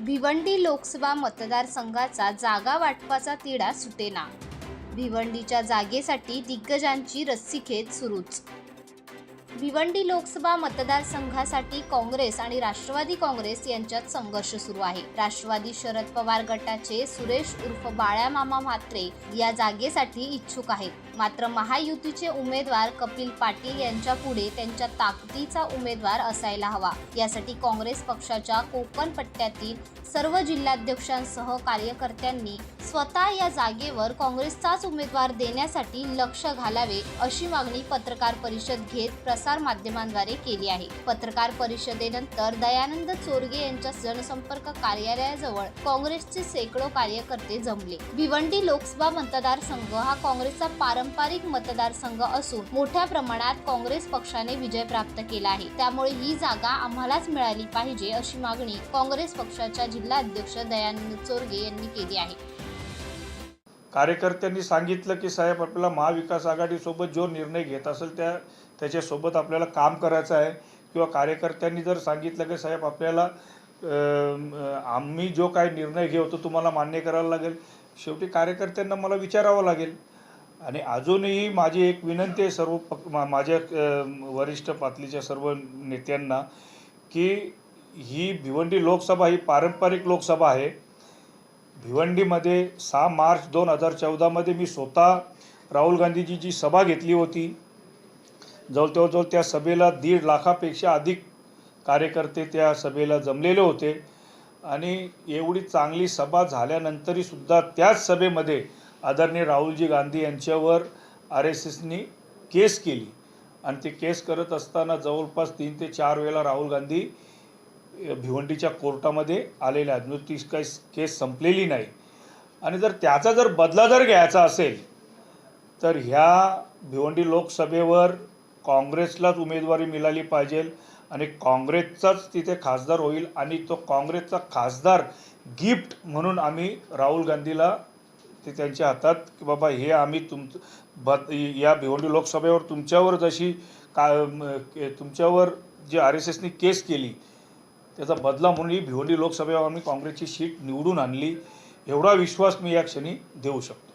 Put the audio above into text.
भिवंडी लोकसभा मतदारसंघाचा जागा वाटपाचा तिढा सुटेना. भिवंडीच्या जागेसाठी दिग्गजांची रस्सीखेच सुरूच. भिवंडी लोकसभा मतदारसंघासाठी काँग्रेस आणि राष्ट्रवादी काँग्रेस यांच्यात संघर्ष सुरू आहे. राष्ट्रवादी शरद पवार गटाचे सुरेश उर्फ बाळ्या मामा म्हात्रे या जागेसाठी इच्छुक आहेत. मात्र महायुतीचे उमेदवार कपिल पाटील यांच्या पुढे त्यांच्या ताकदीचा उमेदवार असायला हवा. यासाठी काँग्रेस पक्षाच्या कोकण पट्ट्यातील सर्व जिल्हाध्यक्षांसह कार्यकर्त्यांनी स्वतः या जागेवर काँग्रेसचाच उमेदवार देण्यासाठी लक्ष घालावे अशी मागणी पत्रकार परिषद घेत प्रसार माध्यमांद्वारे केली आहे. पत्रकार परिषदेनंतर दयानंद चोरगे यांच्या जनसंपर्क कार्यालयाजवळ काँग्रेसचे शेकडो कार्यकर्ते जमले. भिवंडी लोकसभा मतदारसंघ हा काँग्रेसचा पारंपरिक मतदारसंघ असून मोठ्या प्रमाणात काँग्रेस पक्षाने विजय प्राप्त केला आहे. त्यामुळे ही जागा आम्हालाच मिळाली पाहिजे अशी मागणी काँग्रेस पक्षाच्या जिल्हाध्यक्ष दयानंद चोरगे यांनी केली आहे. कार्यकर्त्यांनी सांगितलं की साहेब आपल्याला महाविकास आघाडीसोबत जो निर्णय घेत असेल त्या त्याच्यासोबत आपल्याला काम करायचं आहे. किंवा कार्यकर्त्यांनी जर सांगितलं की साहेब आपल्याला आम्ही जो काही निर्णय घेऊ तो तुम्हाला मान्य करायला लागेल. शेवटी कार्यकर्त्यांना मला विचारावं लागेल. आणि अजूनही माझी एक विनंती आहे सर्व पक मा- माझ्या वरिष्ठ पातळीच्या सर्व नेत्यांना की ही भिवंडी लोकसभा ही पारंपरिक लोकसभा आहे. भिवंडीमध्ये सहा मार्च दोन हजार चौदामध्ये मी स्वतः राहुल गांधीजीची सभा घेतली होती. जवळजवळ त्या सभेला दीड लाखापेक्षा अधिक कार्यकर्ते त्या सभेला जमलेले होते. आणि एवढी चांगली सभा झाल्यानंतरही सुद्धा त्याच सभेमध्ये आदरणीय राहुलजी गांधी यांच्यावर आर एस एसनी केस केली. आणि ते केस करत असताना जवळपास तीन ते चार वेळेला राहुल गांधी भिवंडीच्या कोर्टामध्ये आलेल्या आहेत. म्हणजे ती काही केस संपलेली नाही. आणि जर त्याचा जर बदला जर घ्यायचा असेल तर ह्या भिवंडी लोकसभेवर काँग्रेसलाच उमेदवारी मिळाली पाहिजे आणि काँग्रेसचाच तिथे खासदार होईल आणि तो काँग्रेसचा खासदार गिफ्ट म्हणून आम्ही राहुल गांधीला ते त्यांच्या हातात की बाबा हे आम्ही तुमचं बद या भिवंडी लोकसभेवर तुमच्यावर जशी का तुमच्यावर जी आर एस एसनी केस केली त्याचा बदला म्हणून ही भिवंडी लोकसभेवर आम्ही काँग्रेसची सीट निवडून आणली. एवढा विश्वास मी या क्षणी देऊ शकतो.